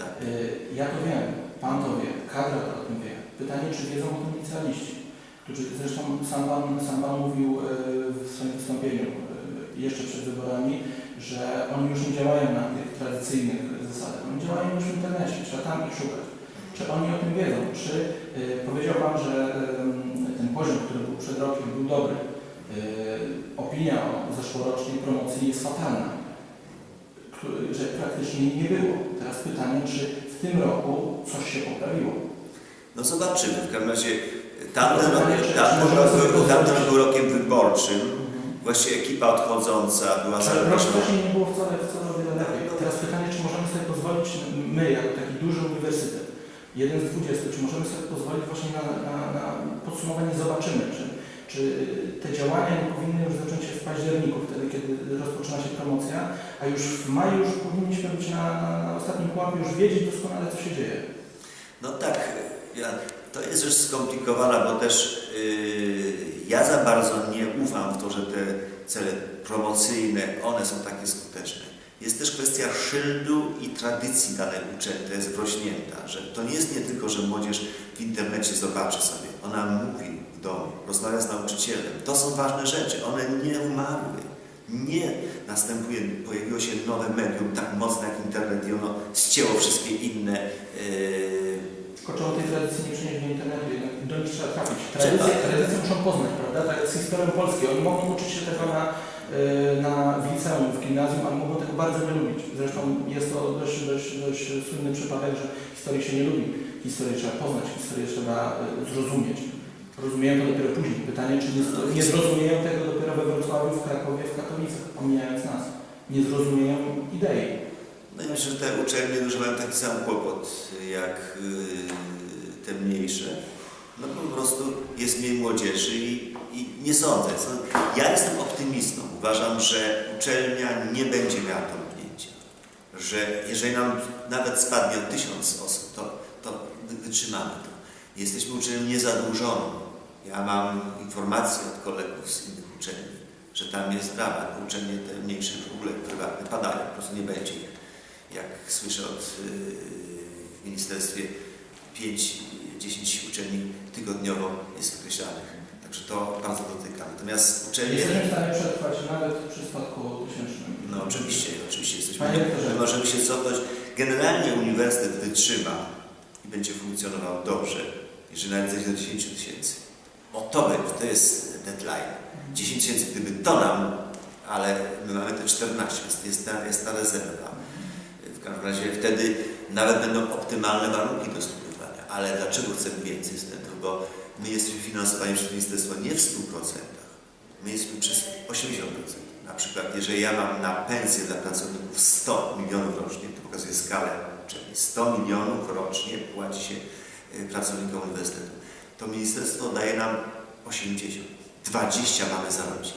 Tak. Y, Ja to wiem, Pan to wie, kadra to o tym wie. Pytanie, czy wiedzą o tym licealiści, którzy zresztą sam Pan, sam pan mówił y, w swoim wystąpieniu y, jeszcze przed wyborami, że oni już nie działają na tych tradycyjnych zasadach. Oni działają już w internecie, trzeba tam ich szukać. Czy oni o tym wiedzą? Czy powiedział Pan, że ten poziom, który był przed rokiem, był dobry? Opinia o zeszłorocznej promocji jest fatalna, że praktycznie jej nie było. Teraz pytanie, czy w tym roku coś się poprawiło? No zobaczymy. W każdym razie tamten, rok, tamten, był- tamten pozwolić? rok był rokiem wyborczym. Właściwie ekipa odchodząca była zaangażowana. wcześniej nie było wcale, wcale wiele lepiej. Teraz pytanie, czy możemy sobie pozwolić, my jako taki duży uniwersytet, jeden z 20, czy możemy sobie pozwolić właśnie na, na, na podsumowanie, zobaczymy, czy, czy te działania nie powinny już zacząć się w październiku, wtedy kiedy rozpoczyna się promocja, a już w maju już powinniśmy być na, na, ostatnim pułapie, już wiedzieć doskonale, co się dzieje. No tak, ja, to jest rzecz skomplikowana, bo też yy, ja za bardzo nie ufam w to, że te cele promocyjne, one są takie skuteczne. Jest też kwestia szyldu i tradycji danej uczelni, to jest wrośnięta, że to nie jest nie tylko, że młodzież w internecie zobaczy sobie, ona mówi w domu, rozmawia z nauczycielem. To są ważne rzeczy, one nie umarły. Nie następuje, pojawiło się nowe medium tak mocne jak internet i ono ścięło wszystkie inne yy, Trzeba tej tradycji nie przynieść do internetu, jednak do nich trzeba trafić. Tradycje, tradycje muszą poznać, prawda? Tak jak z historią Polski. Oni mogą uczyć się tego na, y, na w liceum, w gimnazjum, ale mogą tego bardzo nie lubić. Zresztą jest to dość, dość, dość słynny przypadek, że historii się nie lubi. Historię trzeba poznać, historię trzeba y, zrozumieć. Rozumieją to dopiero później. Pytanie, czy nie, nie zrozumieją tego dopiero we Wrocławiu, w Krakowie, w Katowicach, pomijając nas. Nie zrozumieją idei. No i myślę, że te uczelnie już mają taki sam kłopot jak yy, te mniejsze. No po prostu jest mniej młodzieży i, i nie sądzę. Ja jestem optymistą. Uważam, że uczelnia nie będzie miała domknięcia. Że jeżeli nam nawet spadnie o tysiąc osób, to, to wy- wytrzymamy to. Jesteśmy uczelnią niezadłużoną. Ja mam informacje od kolegów z innych uczelni, że tam jest dramat. Uczelnie te mniejsze w ogóle prywatne padają, po prostu nie będzie ich jak słyszę od yy, w ministerstwie 5-10 uczelni tygodniowo jest wykreślanych. Także to bardzo dotyka. Natomiast uczelnie, Jesteśmy w stanie przetrwać nawet przy spadku tysięcznym. no oczywiście, oczywiście jesteśmy, my możemy się cofnąć. Generalnie uniwersytet wytrzyma i będzie funkcjonował dobrze, jeżeli nawet zejdzie do 10 tysięcy. Bo to będzie, to jest deadline. 10 tysięcy, gdyby to nam, ale my mamy te 14, jest, jest, ta, jest ta rezerwa. Każdym razie wtedy nawet będą optymalne warunki do studiowania. Ale dlaczego chcemy więcej studentów? Bo my jesteśmy finansowani przez ministerstwo nie w 100%. My jesteśmy przez 80%. Na przykład, jeżeli ja mam na pensję dla pracowników 100 milionów rocznie, to pokazuje skalę uczelni. 100 milionów rocznie płaci się y, pracownikom uniwersytetu. To ministerstwo daje nam 80. 20 mamy zarobić.